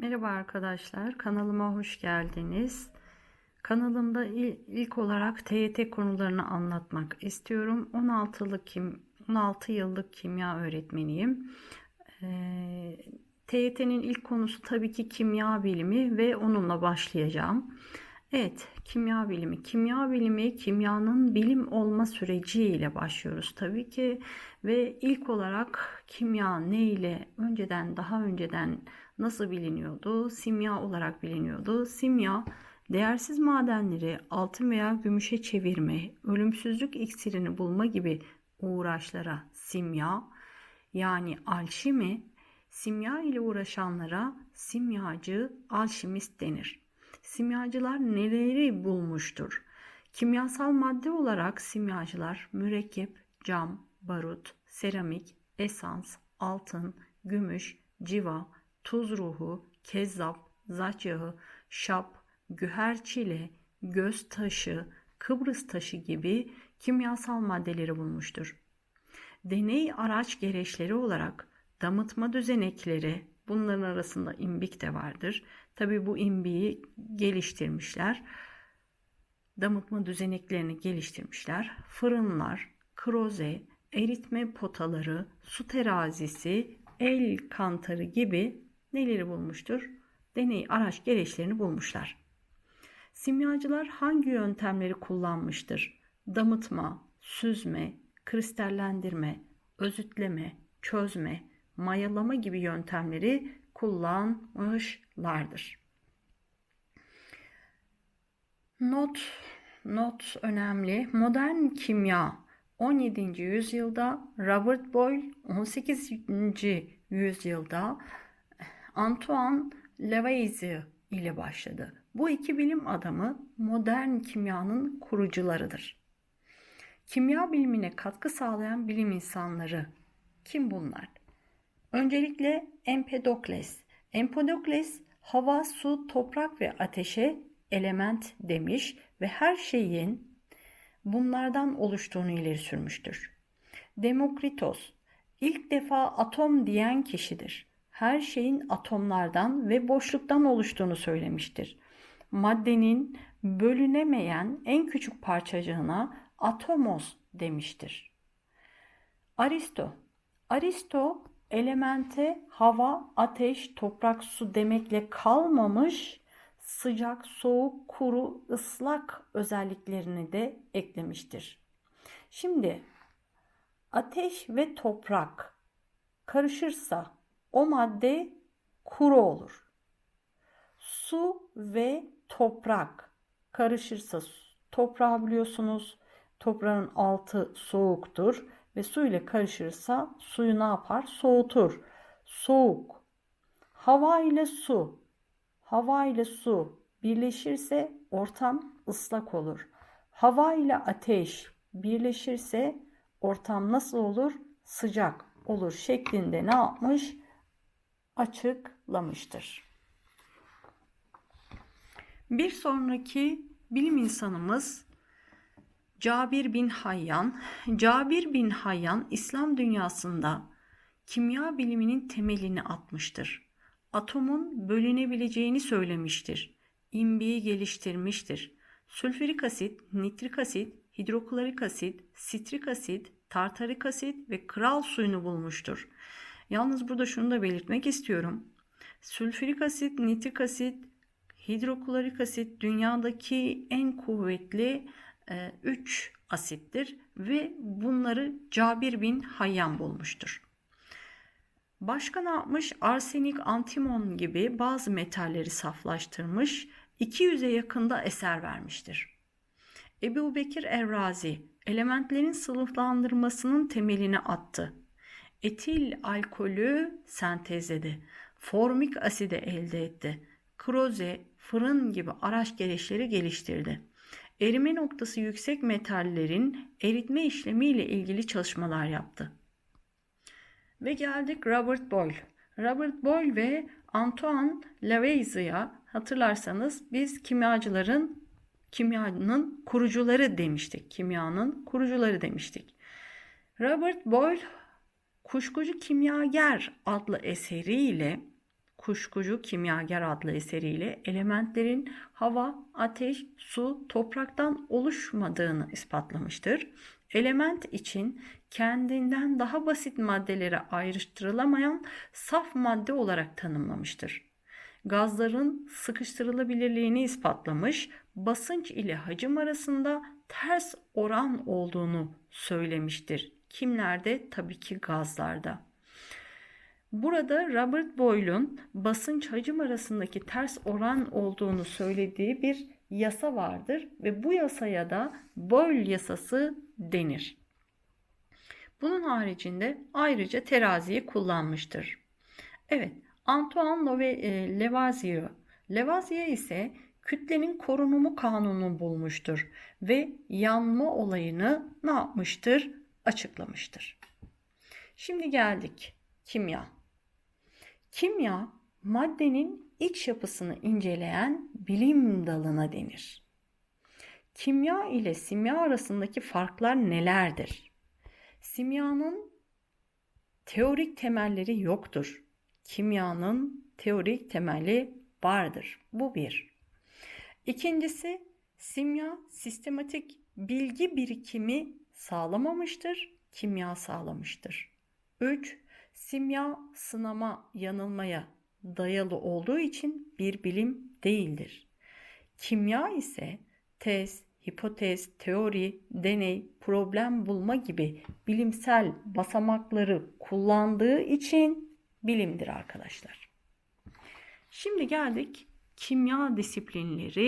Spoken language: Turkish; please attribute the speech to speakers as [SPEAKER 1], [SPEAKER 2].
[SPEAKER 1] Merhaba arkadaşlar, kanalıma hoş geldiniz. Kanalımda il- ilk olarak TYT konularını anlatmak istiyorum. 16'lık kim 16 yıllık kimya öğretmeniyim. Ee, TYT'nin ilk konusu tabii ki kimya bilimi ve onunla başlayacağım. Evet, kimya bilimi. Kimya bilimi kimyanın bilim olma süreciyle başlıyoruz tabii ki ve ilk olarak kimya ne ile önceden daha önceden nasıl biliniyordu? Simya olarak biliniyordu. Simya değersiz madenleri altın veya gümüşe çevirme, ölümsüzlük iksirini bulma gibi uğraşlara simya yani alşimi, simya ile uğraşanlara simyacı, alşimist denir. Simyacılar neleri bulmuştur? Kimyasal madde olarak simyacılar mürekkep, cam, barut, seramik, esans, altın, gümüş, civa, tuz ruhu, kezzap, zaç yağı, şap, güherçile, göz taşı, Kıbrıs taşı gibi kimyasal maddeleri bulmuştur. Deney araç gereçleri olarak damıtma düzenekleri, bunların arasında imbik de vardır. Tabi bu imbiği geliştirmişler. Damıtma düzeneklerini geliştirmişler. Fırınlar, kroze, eritme potaları, su terazisi, el kantarı gibi neleri bulmuştur? Deney araç gereçlerini bulmuşlar. Simyacılar hangi yöntemleri kullanmıştır? Damıtma, süzme, kristallendirme, özütleme, çözme, mayalama gibi yöntemleri kullanmışlardır. Not, not önemli. Modern kimya 17. yüzyılda, Robert Boyle 18. yüzyılda Antoine Lavoisier ile başladı. Bu iki bilim adamı modern kimyanın kurucularıdır. Kimya bilimine katkı sağlayan bilim insanları kim bunlar? Öncelikle Empedokles. Empedokles hava, su, toprak ve ateşe element demiş ve her şeyin bunlardan oluştuğunu ileri sürmüştür. Demokritos ilk defa atom diyen kişidir. Her şeyin atomlardan ve boşluktan oluştuğunu söylemiştir. Maddenin bölünemeyen en küçük parçacığına atomos demiştir. Aristo Aristo elemente hava, ateş, toprak, su demekle kalmamış, sıcak, soğuk, kuru, ıslak özelliklerini de eklemiştir. Şimdi ateş ve toprak karışırsa o madde kuru olur. Su ve toprak karışırsa toprağı biliyorsunuz toprağın altı soğuktur ve su ile karışırsa suyu ne yapar? Soğutur. Soğuk. Hava ile su. Hava ile su birleşirse ortam ıslak olur. Hava ile ateş birleşirse ortam nasıl olur? Sıcak olur şeklinde ne yapmış? Açıklamıştır. Bir sonraki bilim insanımız Cabir bin Hayyan. Cabir bin Hayyan İslam dünyasında kimya biliminin temelini atmıştır. Atomun bölünebileceğini söylemiştir. İmbiyi geliştirmiştir. Sülfürik asit, nitrik asit, hidroklorik asit, sitrik asit, tartarik asit ve kral suyunu bulmuştur. Yalnız burada şunu da belirtmek istiyorum. Sülfürik asit, nitrik asit, hidroklorik asit dünyadaki en kuvvetli 3 asittir ve bunları Cabir bin Hayyan bulmuştur. Başka ne yapmış? Arsenik, antimon gibi bazı metalleri saflaştırmış, 200'e yakında eser vermiştir. Ebu Bekir Errazi elementlerin sınıflandırmasının temelini attı. Etil alkolü sentezledi. Formik aside elde etti. Kroze, fırın gibi araç gereçleri geliştirdi. Erime noktası yüksek metallerin eritme işlemi ile ilgili çalışmalar yaptı. Ve geldik Robert Boyle. Robert Boyle ve Antoine Lavoisier'a hatırlarsanız biz kimyacıların kimyanın kurucuları demiştik. Kimyanın kurucuları demiştik. Robert Boyle Kuşkucu Kimyager adlı eseriyle Kuşkucu Kimyager adlı eseriyle elementlerin hava, ateş, su, topraktan oluşmadığını ispatlamıştır. Element için kendinden daha basit maddelere ayrıştırılamayan saf madde olarak tanımlamıştır. Gazların sıkıştırılabilirliğini ispatlamış, basınç ile hacim arasında ters oran olduğunu söylemiştir. Kimlerde? Tabii ki gazlarda. Burada Robert Boyle'un basınç hacim arasındaki ters oran olduğunu söylediği bir yasa vardır ve bu yasaya da Boyle yasası denir. Bunun haricinde ayrıca teraziyi kullanmıştır. Evet, Antoine Love- e, Lavoisier. Lavoisier ise kütlenin korunumu kanunu bulmuştur ve yanma olayını ne yapmıştır? Açıklamıştır. Şimdi geldik kimya. Kimya maddenin iç yapısını inceleyen bilim dalına denir. Kimya ile simya arasındaki farklar nelerdir? Simyanın teorik temelleri yoktur. Kimyanın teorik temeli vardır. Bu bir. İkincisi, simya sistematik bilgi birikimi sağlamamıştır, kimya sağlamıştır. 3. Simya sınama, yanılmaya dayalı olduğu için bir bilim değildir. Kimya ise tez, hipotez, teori, deney, problem bulma gibi bilimsel basamakları kullandığı için bilimdir arkadaşlar. Şimdi geldik kimya disiplinleri